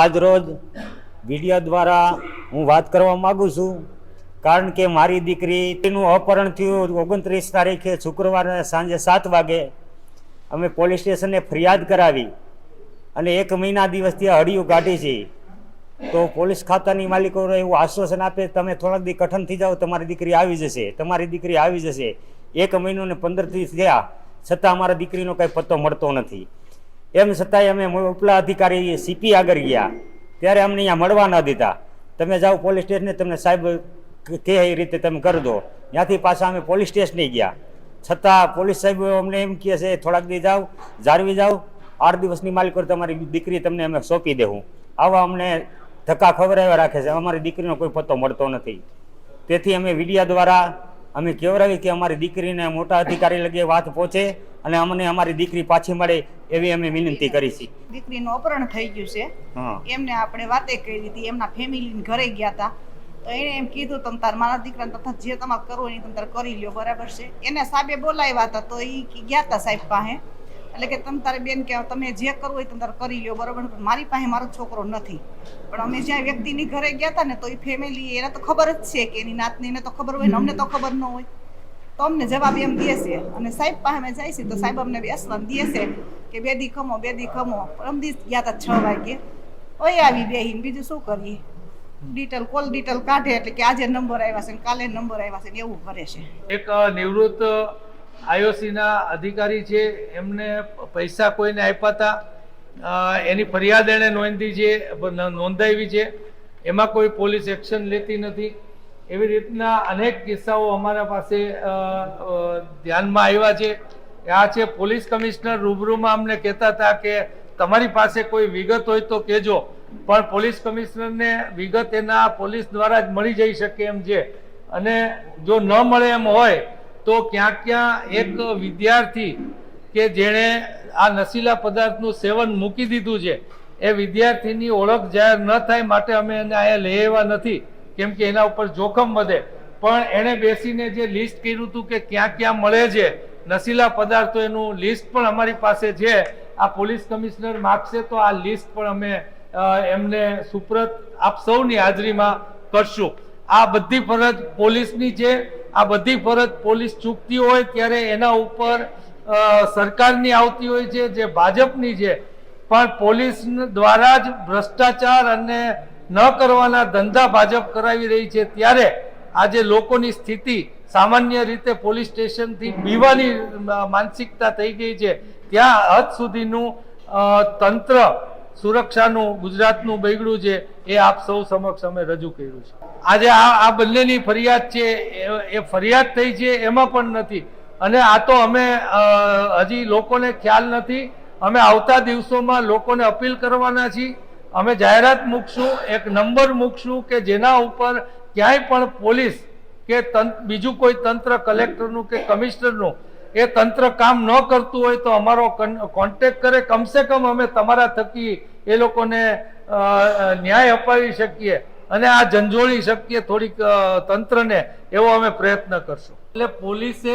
આજ રોજ વીડિયો દ્વારા હું વાત કરવા માગું છું. કારણ કે મારી દીકરી તેનું અપહરણ થયું ઓગણત્રીસ તારીખે શુક્રવારે સાંજે સાત વાગે અમે પોલીસ સ્ટેશને ફરિયાદ કરાવી અને એક મહિના દિવસથી આ હડિયું કાઢી છે. તો પોલીસ ખાતાની માલિકો એવું આશ્વાસન આપે, તમે થોડાક દી કઠણ થઈ જાઓ, તમારી દીકરી આવી જશે, તમારી દીકરી આવી જશે. એક મહિનો ને પંદર દિવસ થયા, છતાં અમારા દીકરીનો કાંઈ પત્તો મળતો નથી. એમ છતાંય અમે ઉપલા અધિકારી સીપી આગળ ગયા. ત્યારે અમને અહીંયા મળવા ન દીધા. તમે જાઓ પોલીસ સ્ટેશને, તમને સાહેબ કે એ રીતે તમે કરી દો. ત્યાંથી પાછા અમે પોલીસ સ્ટેશને ગયા. છતાં પોલીસ સાહેબ અમને એમ કહે છે, થોડાક દી જાઓ, જાળવી જાઓ. આઠ દિવસની માલિકો તમારી દીકરી તમને અમે સોંપી દેવું આવા અમને ધક્કા ખવડાવ્યા રાખે છે. અમારી દીકરીનો કોઈ પત્તો મળતો નથી. તેથી અમે વિડિયા દ્વારા અમે કહેવડાવી કે અમારી દીકરીને મોટા અધિકારી લગે વાત પહોંચે અને અમને અમારી દીકરી પાછી મળે એવી અમે વિનંતી કરી છે. દીકરીનું અપહરણ થઈ ગયું છે. એમને આપણે વાતે કરી હતી એમના ફેમિલી ઘરે ગયા હતા. તો એને એમ કીધું તમ તાર મારા દીકરાને તથા જે તમારે કરવું એ તમે તાર કરી લ્યો બરાબર છે? એને સાહેબે બોલાવ્યા હતા તો એ ગયા હતા સાહેબ પાસે. એટલે કે તમે તારે બેન કે તમે જે કરવું હોય તમે તારે કરી લ્યો, બરોબર? પણ મારી પાસે મારો છોકરો નથી. પણ અમે જ્યાં વ્યક્તિની ઘરે ગયા હતા ને તો એ ફેમિલી એને તો ખબર જ છે કે એની નાતની, એને તો ખબર હોય ને અમને તો ખબર ન હોય. તો અમને જવાબ એમ દે છે. અને સાહેબ પાસે અમે જાય છે તો સાહેબ અમને બેસવા દે છે કે બે દી ખમો, બે દી ખમો. પરમ દી ગયા હતા છ વાગે. ઓય આવી બેહીને બીજું શું કરીએ? ડિટેલ કોલ ડિટેલ કાઢે એટલે કે આજે નંબર આવ્યા છે કાલે નંબર આવ્યા છે એવું કરે છે. એક નિવૃત્ત આઈઓસીના અધિકારી છે, એમને પૈસા કોઈને આપ્યા હતા એની ફરિયાદ એણે નોંધી છે નોંધાવી છે. એમાં કોઈ પોલીસ એક્શન લેતી નથી. એવી રીતના અનેક કિસ્સાઓ અમારા પાસે ધ્યાનમાં આવ્યા છે. આ છે, પોલીસ કમિશનર રૂબરૂમાં અમને કહેતા હતા કે તમારી પાસે કોઈ વિગત હોય તો કહેજો, પણ પોલીસ કમિશનરને વિગત એના પોલીસ દ્વારા જ મળી જઈ શકે એમ છે. અને જો ન મળે એમ હોય તો ક્યાંક ક્યાં એક વિદ્યાર્થી કે જેણે આ નશીલા પદાર્થનું સેવન મૂકી દીધું છે, એ વિદ્યાર્થીની ઓળખ જાહેર ન થાય માટે અમે એને અહીંયા લઈ આવ્યા નથી, કેમ કે એના ઉપર જોખમ વધે. પણ એણે બેસીને જે લિસ્ટ કર્યું હતું કે ક્યાં ક્યાં મળે છે, નશીલા પદાર્થો એનું લિસ્ટ પણ અમારી પાસે છે. આ પોલીસ કમિશનર માગશે તો આ લિસ્ટ પણ અમે એમને સુપ્રત આપ સૌની હાજરીમાં કરશું. આ બધી ફરજ પોલીસની છે. આ બધી ફરજ પોલીસ ચૂકતી હોય ત્યારે એના ઉપર સરકારની આવતી હોય છે, જે ભાજપની છે. પણ પોલીસ દ્વારા જ ભ્રષ્ટાચાર અને ન કરવાના ધંધા ભાજપ કરાવી રહી છે. ત્યારે આજે લોકોની સ્થિતિ સામાન્ય રીતે પોલીસ સ્ટેશનથી બીવાની માનસિકતા થઈ ગઈ છે. ત્યાં હદ સુધીનું તંત્ર સુરક્ષાનું, ગુજરાતનું બગડ્યું છે, એ આપ સૌ સમક્ષ અમે રજૂ કર્યું છે. આજે આ આ બંનેની ફરિયાદ છે, એ- ફરિયાદ થઈ છે, એમાં પણ નથી. અને આ તો અમે હજી લોકોને ખ્યાલ નથી. અમે આવતા દિવસોમાં લોકોને અપીલ કરવાના છીએ. અમે જાહેરાત મૂકશું, એક નંબર મૂકશું કે જેના ઉપર ક્યાંય પણ પોલીસ કે બીજું કોઈ તંત્ર, કલેક્ટરનું કે કમિશનરનું એ તંત્ર કામ ન કરતું હોય તો અમારો કોન્ટેક કરે. કમસે કમ અમે તમારા થકી એ લોકોને ન્યાય અપાવી શકીએ અને આ ઝંઝોળી શકીએ થોડીક તંત્રને એવો અમે પ્રયત્ન કરશું. એટલે પોલીસે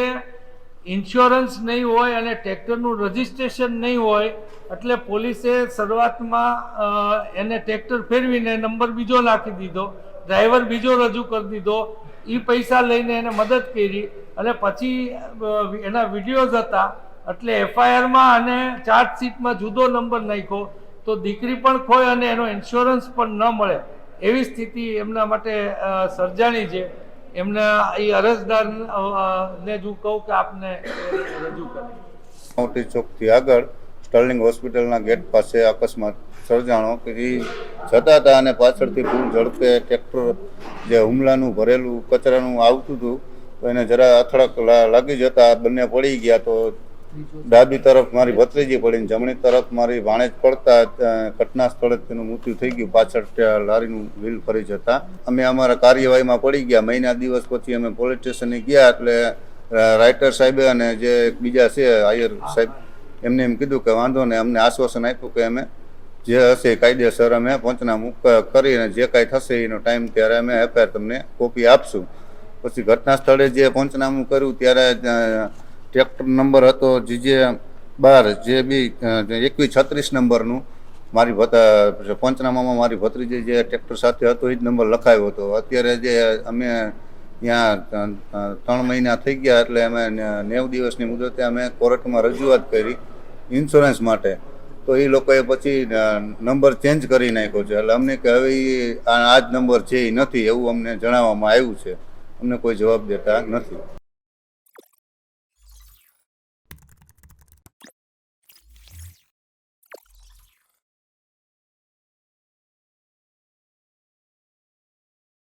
ઇન્સ્યોરન્સ નહીં હોય અને ટ્રેક્ટરનું રજિસ્ટ્રેશન નહીં હોય, એટલે પોલીસે શરૂઆતમાં એને ટ્રેક્ટર ફેરવીને નંબર બીજો નાખી દીધો, ડ્રાઈવર બીજો રજૂ કરી દીધો એ પૈસા લઈને એને મદદ કરી અને પછી એના વિડીયોઝ હતા. એટલે એફઆઈઆરમાં અને ચાર્જશીટમાં જુદો નંબર નાખ્યો. તો દીકરી પણ ખોય અને એનો ઇન્સ્યોરન્સ પણ ન મળે. એવી સ્થિતિ એમના માટે સર્જાણી છે. એમના એ અરજદાર ને જો કહું કે આપને રજૂ કરે. મોટી ચોકથી આગળ સ્ટર્લિંગ હોસ્પિટલના ગેટ પાસે અકસ્માત સર્જાણો કે એ જતા હતા અને પાછળથી ફૂલ ઝડપે ટ્રેક્ટર જે હુમલાનું ભરેલું કચરાનું આવતું હતું તો એને જરા અથડક લાગી જતા બંને પડી ગયા તો ડાબી તરફ મારી ભત્રીજી પડીને જમણી તરફ મારી ભાણેજ પડતા ઘટના સ્થળે તેનું મૃત્યુ થઈ ગયું. પાછળ લારીનું વ્હીલ ફરી જતા. અમે અમારા કાર્યવાહીમાં પડી ગયા. મહિના દિવસ પછી અમે પોલીસ સ્ટેશને ગયા એટલે રાઇટર સાહેબે અને જે બીજા છે, આયર સાહેબ, એમને એમ કીધું કે વાંધો ને અમને આશ્વાસન આપ્યું કે અમે જે હશે કાયદેસર અમે પંચનામું કરીને જે કાંઈ થશે એનો ટાઈમ ત્યારે અમે એફઆઈઆર તમને કોપી આપશું. પછી ઘટના સ્થળે જે પંચનામું કર્યું ત્યારે ટ્રેક્ટર નંબર હતો જીજે બાર, જે બી એકવીસ છત્રીસ નંબરનું, મારી ભત પંચનામામાં મારી ભત્રીજી જે ટ્રેક્ટર સાથે હતો એ જ નંબર લખાયો હતો. અત્યારે જે અમે ત્યાં ત્રણ મહિના થઈ ગયા એટલે અમે નેવ દિવસની મુદતે અમે કોર્ટમાં રજૂઆત કરી ઇન્સ્યોરન્સ માટે. તો એ લોકોએ પછી નંબર ચેન્જ કરી નાખ્યો છે. એટલે અમને કે હવે આ જ નંબર છે એ નથી એવું અમને જણાવવામાં આવ્યું છે. અમને કોઈ જવાબ દેતા નથી.